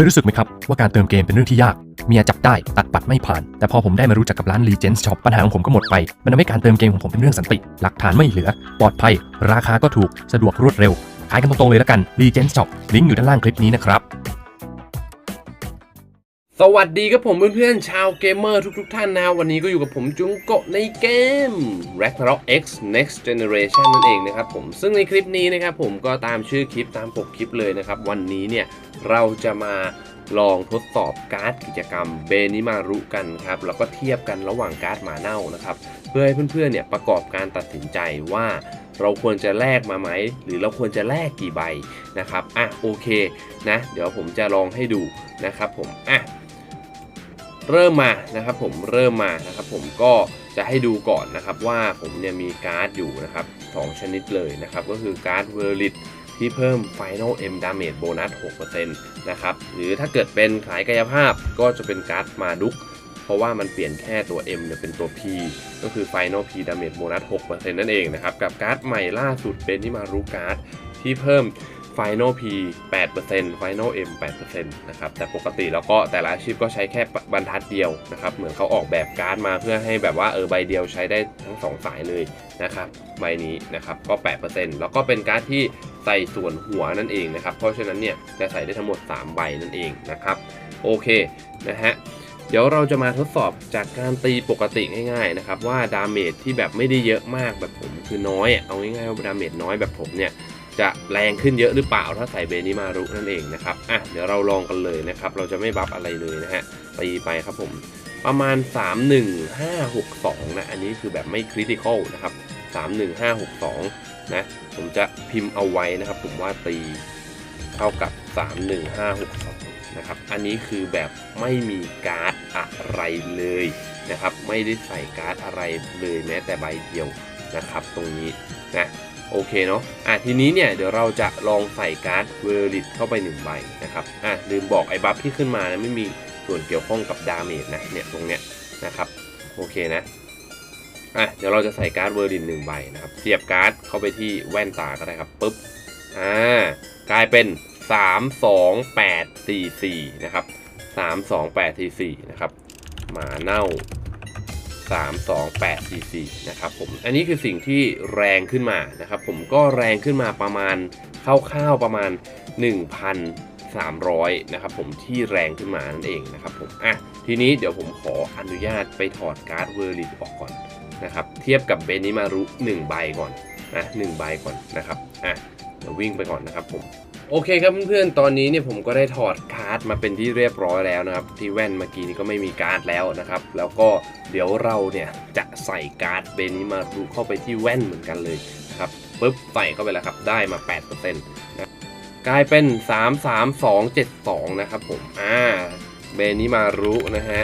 คยรู้สึกไหมครับ ว่าการเติมเกมเป็นเรื่องที่ยาก เมียจับได้ตัดปัดไม่ผ่าน แต่พอผมได้มารู้จักกับร้าน Legends Shop ปัญหาของผมก็หมดไป มันทำให้การเติมเกมของผมเป็นเรื่องสันติ หลักฐานไม่เหลือ ปลอดภัย ราคาก็ถูก สะดวกรวดเร็ว ขายกันตรงๆเลยละกัน Legends Shop ลิงก์อยู่ด้านล่างคลิปนี้นะครับ สวัสดีครับผมเพื่อนๆชาวเกมเมอร์ทุกๆท่านนะวันนี้ก็อยู่กับผมจุงโกะในเกม Ragnarok X Next Generation นั่นเองนะครับผมซึ่งในคลิปนี้นะครับผมก็ตามชื่อคลิปตามปกคลิปเลยนะครับ วันนี้เนี่ยเราจะมาลองทดสอบการ์ดกิจกรรมเบนิมารุกันครับแล้วก็เทียบกันระหว่างการ์ดหมาเน่านะครับ เพื่อให้เพื่อนๆเนี่ยประกอบการตัดสินใจว่าเราควรจะแลกมาไหม หรือเราควรจะแลกกี่ใบนะครับอะโอเคนะ เดี๋ยวผมจะลองให้ดูนะครับผมอะ เริ่มมานะครับผมเริ่มมานะครับผมก็จะให้ดูก่อนนะครับว่าผมเนี่ยมีการ์ดอยู่นะครับสองชนิดเลยนะครับก็คือการ์ดเวอร์ลิตที่เพิ่ม Final M Damage Bonus 6%นะครับหรือถ้าเกิดเป็นขายกายภาพก็จะเป็นการ์ดมาดุกเพราะว่ามันเปลี่ยนแค่ตัว M เนี่ยเป็นตัว P ก็คือ Final P Damage Bonus 6%นั่นเองนะครับกับการ์ดใหม่ล่าสุดเป็นที่มารู้การ์ดที่เพิ่ม Final P 8% Final M 8%นะครับแต่ปกติแล้วก็แต่ละอาชีพก็ใช้แค่บรรทัดเดียวนะครับเหมือนเขาออกแบบการ์ดมาเพื่อให้แบบว่าเออใบเดียวใช้ได้ทั้ง 2 สายเลยนะครับใบนี้นะครับก็ 8%แล้วก็เป็นการ์ดที่ใส่ส่วนหัวนั่นเองนะครับเพราะฉะนั้นเนี่ยจะใส่ได้ทั้งหมด 3 ใบนั่นเองนะครับโอเคนะฮะเดี๋ยวเราจะมาทดสอบจากการตีปกติง่ายๆนะครับว่าดาเมจที่แบบไม่ได้เยอะมากแบบผมคือน้อยเอาง่ายๆว่าดาเมจน้อยแบบผมเนี่ย จะแรงขึ้นเยอะหรือเปล่าถ้าใส่เบนิมารุนั่นเองนะครับอะเดี๋ยวเราลองกันเลยนะครับ เราจะไม่บัฟอะไรเลยนะฮะตีไปครับผม ประมาณ 3 1 5 6 2 นะ อันนี้คือแบบไม่คริติคอลนะครับ 3 1 5 6 2 นะ ผมจะพิมพ์เอาไว้นะครับ ผมว่าตีเท่ากับ 3 1 5 6 2 นะครับ อันนี้คือแบบไม่มีการ์ดอะไรเลยนะครับ ไม่ได้ใส่การ์ดอะไรเลยแม้แต่ใบเดียวนะครับ ตรงนี้นะ โอเคเนาะอะทีนี้เนี่ยเดี๋ยวเราจะลองใส่การ์ดเวอร์ลิตเข้าไป1ใบนะครับอะลืมบอกไอ้บัฟที่ขึ้นมานะไม่มีส่วนเกี่ยวข้องกับดาเมจนะเนี่ยตรงเนี้ยนะครับโอเคนะอะเดี๋ยวเราจะใส่การ์ดเวอร์ลิตหนึ่งใบนะครับเสียบการ์ดเข้าไปที่แว่นตาก็ได้ครับปุ๊บอ่ากลายเป็น 3 2 8 4 4นะครับ3 2 8 4 4นะครับหมาเน่า 3 2 8 4 4นะครับผม อันนี้คือสิ่งที่แรงขึ้นมานะครับผมก็แรงขึ้นมาประมาณคร่าวๆประมาณ 1,300 นะครับผมที่แรงขึ้นมานั่นเองนะครับผมอะทีนี้เดี๋ยวผมขออนุญาตไปถอดการ์ดเวอร์ลิตออกก่อนนะครับเทียบกับเบนนิมารุ1ใบก่อนนะ1ใบก่อนนะครับอะเดี๋ยววิ่งไปก่อนนะครับผม โอเคครับเพื่อนๆ ตอนนี้เนี่ยผมก็ได้ถอดการ์ดมาเป็นที่เรียบร้อยแล้วนะครับ ที่แว่นเมื่อกี้นี้ก็ไม่มีการ์ดแล้วนะครับ แล้วก็เดี๋ยวเราเนี่ยจะใส่การ์ดเบนิมารุเข้าไปที่แว่นเหมือนกันเลยครับปุ๊บใส่เข้าไปแล้วครับ ได้มา 8%นะกลายเป็น 3 3 2 7 2 นะครับผม อ่า เบนิมารุนะฮะ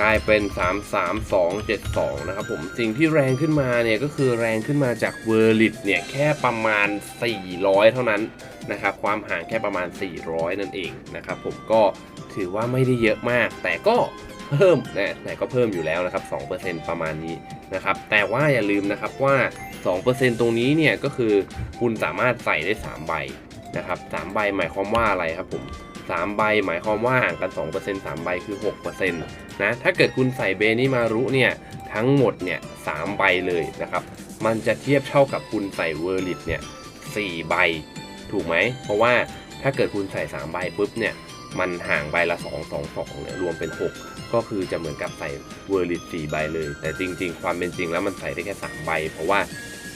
กลายเป็น 3 3 2 7 2 นะครับผมสิ่งที่แรงขึ้นมาเนี่ยก็คือแรงขึ้นมาจากเวอร์ลิตเนี่ยแค่ประมาณ 400 เท่านั้นนะครับความห่างแค่ประมาณ 400 นั่นเองนะครับผมก็ถือว่าไม่ได้เยอะมาก แต่ก็เพิ่มนะแต่ก็เพิ่มอยู่แล้วนะครับ 2%ประมาณนี้นะครับแต่ว่าอย่าลืมนะครับว่า 2%ตรงนี้เนี่ยก็คือคุณสามารถใส่ได้ 3 ใบนะครับ3ใบหมายความว่าอะไรครับผม 3 ใบ หมายความว่าห่างกัน 2% 3 ใบคือ 6%นะ ถ้าเกิดคุณใส่เบนิมารุเนี่ย ทั้งหมดเนี่ย3ใบเลยนะครับ มันจะเทียบเท่ากับคุณใส่เวอร์ลิตเนี่ย4ใบ ถูกไหม เพราะว่าถ้าเกิดคุณใส่ 3 ใบปุ๊บเนี่ย มันห่างใบละ 2 2 2เนี่ยรวมเป็น 6 ก็คือจะเหมือนกับใส่เวอร์ลิต4ใบเลย แต่จริง ๆ ความเป็นจริงแล้วมันใส่ได้แค่ 3 ใบ เพราะว่า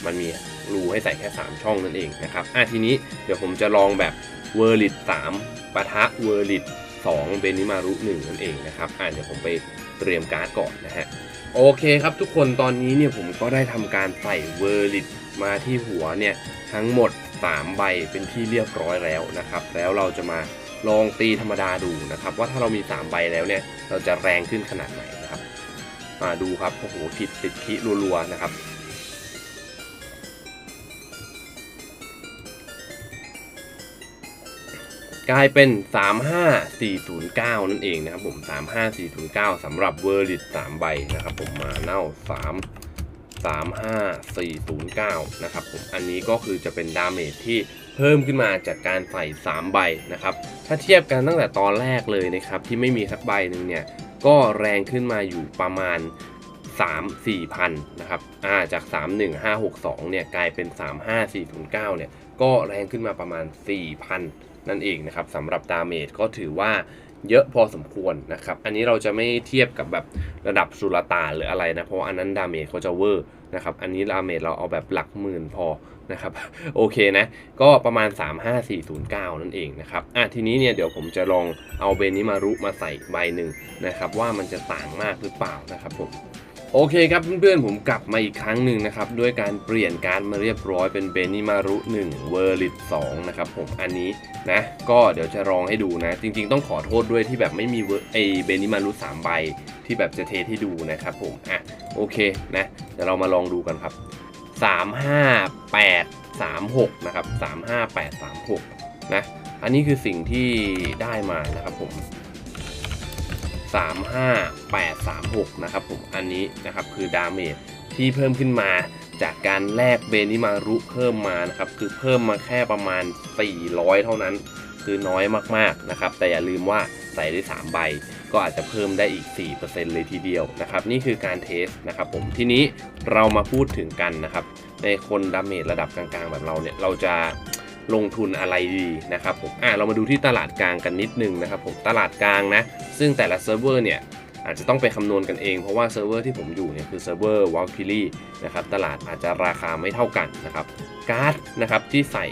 มันมีรูให้ใส่แค่ 3 ช่องนั่นเองนะครับ อะทีนี้เดี๋ยวผมจะลองแบบ เวอร์ลิต3ปะทะเวอร์ลิต2เบนิมารุ1นั่นเองนะครับอะเดี๋ยวผมไปเตรียมการ์ดก่อนนะฮะโอเคครับทุกคนตอนนี้เนี่ยผมก็ได้ทำการใส่เวอร์ลิตมาที่หัวเนี่ยทั้งหมด 3 ใบเป็นที่เรียบร้อยแล้วนะครับ แล้วเราจะมาลองตีธรรมดาดูนะครับ ว่าถ้าเรามี 3 ใบแล้วเนี่ยเราจะแรงขึ้นขนาดไหนนะครับมาดูครับโอ้โหติดติดคิรัวๆนะครับ กลายเป็น 35409 นั่นเองนะครับผม 35409สำหรับเวอร์ลิต3ใบนะครับผมมาเน่า 3 35409 นะครับผม อันนี้ก็คือจะเป็นดาเมจที่เพิ่มขึ้นมาจากการใส่ 3 ใบนะครับ ถ้าเทียบกันตั้งแต่ตอนแรกเลยนะครับ ที่ไม่มีสักใบหนึ่งเนี่ย ก็แรงขึ้นมาอยู่ประมาณ 3 4พันนะครับ อ่า จาก 31562 เนี่ย กลายเป็น 35409 เนี่ย ก็แรงขึ้นมาประมาณ 4,000 นั่นเองนะครับสำหรับดาเมจก็ถือว่าเยอะพอสมควรนะครับ อันนี้เราจะไม่เทียบกับแบบระดับสุลต่านหรืออะไรนะ เพราะว่าอันนั้นดาเมจเขาจะเวอร์นะครับ อันนี้ดาเมจเราเอาแบบหลักหมื่นพอนะครับ โอเคนะ ก็ประมาณ 35409 นั่นเองนะครับ อะทีนี้เนี่ยเดี๋ยวผมจะลองเอาเบนิมารุมาใส่ใบหนึ่งนะครับ ว่ามันจะต่างมากหรือเปล่านะครับผม โอเคครับเพื่อนๆผมกลับมาอีกครั้งหนึ่งนะครับ ด้วยการเปลี่ยนการมาเรียบร้อยเป็นเบนิมารุ1เวอร์ลิต2นะครับผมอันนี้นะ ก็เดี๋ยวจะลองให้ดูนะ จริง ๆ ต้องขอโทษด้วยที่แบบไม่มีเวอร์ไอเบนิมารุ3ใบที่แบบจะเทให้ดูนะครับผมอะโอเคนะเดี๋ยวเรามาลองดูกันครับ 3 5 8 3 6นะครับ3 5 8 3 6นะอันนี้คือสิ่งที่ได้มานะครับผม 35836 นะครับผมอันนี้นะครับคือดาเมจที่เพิ่มขึ้นมาจากการแลกเบนิมารุเพิ่มมานะครับคือเพิ่มมาแค่ประมาณ 400 เท่านั้น คือน้อยมากๆนะครับ แต่อย่าลืมว่าใส่ได้ 3 ใบ ก็อาจจะเพิ่มได้อีก 4%เลยทีเดียวนะครับ นี่คือการเทสนะครับผมทีนี้เรามาพูดถึงกันนะครับ ในคนดาเมจระดับกลางๆ แบบเราเนี่ยเราจะ ลงทุนอะไรดีนะครับผมอะเรามาดูที่ตลาดกลางกันนิดนึงนะครับผมตลาดกลางนะ ซึ่งแต่ละเซิร์ฟเวอร์เนี่ยอาจจะต้องไปคำนวณกันเองเพราะว่าเซิร์ฟเวอร์ที่ผมอยู่เนี่ยคือเซิร์ฟเวอร์วอลคิลี่นะครับตลาดอาจจะราคาไม่เท่ากันนะครับการ์ดนะครับที่ใส่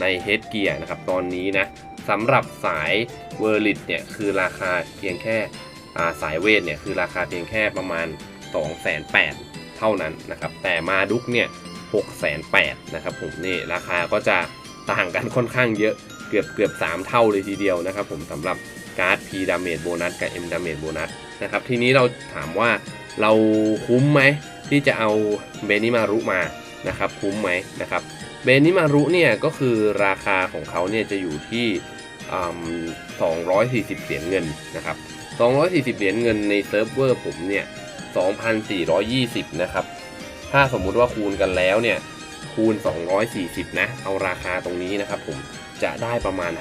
ในเฮดเกียร์นะครับตอนนี้นะสำหรับสายเวอร์ลิตเนี่ยคือราคาเพียงแค่อ่าสายเวทเนี่ยคือราคาเพียงแค่ประมาณ 2 8 0 0 0เท่านั้นนะครับแต่มาดุกเนี่ย6 8 0 0 0นะครับผมนี่ราคาก็จะ ต่างกันค่อนข้างเยอะเกือบเกือบ3 เท่าเลยทีเดียวนะครับผมสำหรับการ์ด P Damage Bonus กับ M Damage Bonus นะครับทีนี้เราถามว่าเราคุ้มไหมที่จะเอาเบนิมารุมานะครับคุ้มไหมนะครับเบนิมารุเนี่ยก็คือราคาของเขาเนี่ยจะอยู่ที่ 240 เหรียญเงินนะครับ 240 เหรียญเงินในเซิร์ฟเวอร์ผมเนี่ย 2,420 นะครับ ถ้าสมมุติว่าคูณกันแล้วเนี่ย คูณ 240 นะ เอาราคาตรงนี้นะครับผมจะได้ประมาณ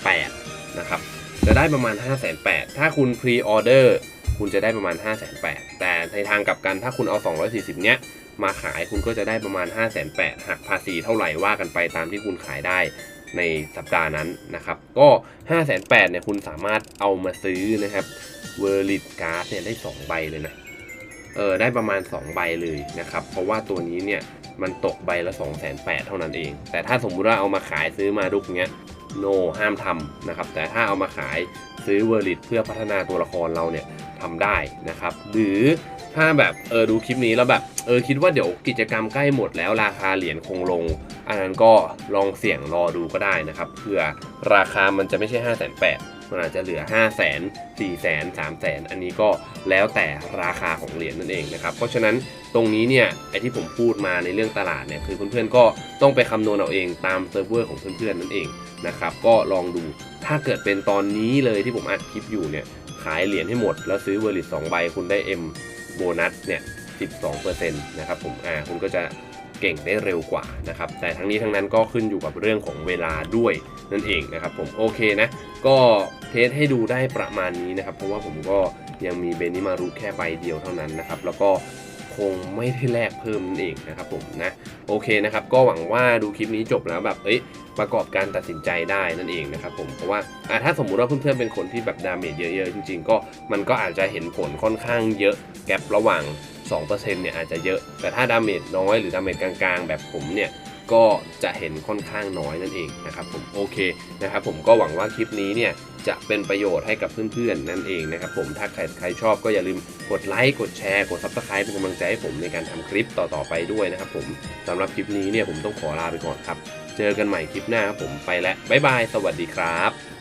5,800นะครับ จะได้ประมาณ 5 8 0 0 0ถ้าคุณพรีออเดอร์คุณจะได้ประมาณ 5 8 0 0 0แต่ในทางกลับกันถ้าคุณเอา 240 เนี้ยมาขายคุณก็จะได้ประมาณ 5 8 0 0 0หักภาษีเท่าไหร่ว่ากันไปตามที่คุณขายได้ในสัปดาห์นั้นนะครับ ก็ 5 8 0 0 0เนี่ยคุณสามารถเอามาซื้อนะครับเวอร์ลิตการ์ดเนี่ยได้ 2 ใบเลยนะ เออได้ประมาณ 2 ใบเลยนะครับ เพราะว่าตัวนี้เนี่ย มันตกใบละ2 8 0 0 0เท่านั้นเอง แต่ถ้าสมมุติว่าเอามาขายซื้อมาดุกเนี้ยโนห้ามทำนะครับ แต่ถ้าเอามาขายซื้อเวอร์ลิตเพื่อพัฒนาตัวละครเราเนี่ยทำได้นะครับ หรือถ้าแบบเออดูคลิปนี้แล้วแบบเออคิดว่าเดี๋ยวกิจกรรมใกล้หมดแล้วราคาเหรียญคงลง อันนั้นก็ลองเสี่ยงรอดูก็ได้นะครับเผื่อราคามันจะไม่ใช่ 5 8 0 0 0 มันอาจจะเหลือ 5 0 0 0 0 0 4 0 0 0 0 3 0 0 0 0 อันนี้ก็แล้วแต่ราคาของเหรียญนั่นเองนะครับ เพราะฉะนั้นตรงนี้เนี่ยไอที่ผมพูดมาในเรื่องตลาดเนี่ยคือเพื่อนๆก็ต้องไปคำนวณเอาเองตามเซิร์ฟเวอร์ของเพื่อนๆนั่นเองนะครับก็ลองดูถ้าเกิดเป็นตอนนี้เลยที่ผมอัดคลิปอยู่เนี่ยขายเหรียญให้หมด แล้วซื้อเวอร์ลิต2ใบคุณได้ M โบนัสเนี่ย12%นะครับผมอ่าคุณก็จะ เก่งได้เร็วกว่านะครับ แต่ทั้งนี้ทั้งนั้นก็ขึ้นอยู่กับเรื่องของเวลาด้วยนั่นเองนะครับ ผมโอเคนะ ก็เทสให้ดูได้ประมาณนี้นะครับ เพราะว่าผมก็ยังมีเบนิมารุแค่ใบเดียวเท่านั้นนะครับ แล้วก็ คงไม่ได้แลกเพิ่มนั่นเองนะครับผมนะโอเคนะครับก็หวังว่าดูคลิปนี้จบแล้วแบบเอ้ยประกอบการตัดสินใจได้นั่นเองนะครับผมเพราะว่าอะถ้าสมมุติว่าเพื่อนๆเป็นคนที่แบบดาเมจเยอะๆจริงๆก็มันก็อาจจะเห็นผลค่อนข้างเยอะแกลบระหว่าง2%เนี่ยอาจจะเยอะ แต่ถ้าดาเมจน้อยหรือดาเมจกลางๆ แบบผมเนี่ย ก็จะเห็นค่อนข้างน้อยนั่นเองนะครับผมโอเคนะครับผมก็หวังว่าคลิปนี้เนี่ยจะเป็นประโยชน์ให้กับเพื่อนๆนั่นเองนะครับผมถ้าใครใครชอบก็อย่าลืมกดไลค์กดแชร์กด Subscribe เป็นกำลังใจให้ผมในการทำคลิปต่อๆไปด้วยนะครับผมสำหรับคลิปนี้เนี่ยผมต้องขอลาไปก่อนครับ เจอกันใหม่คลิปหน้าครับผมไปแล้วบ๊ายบาย สวัสดีครับ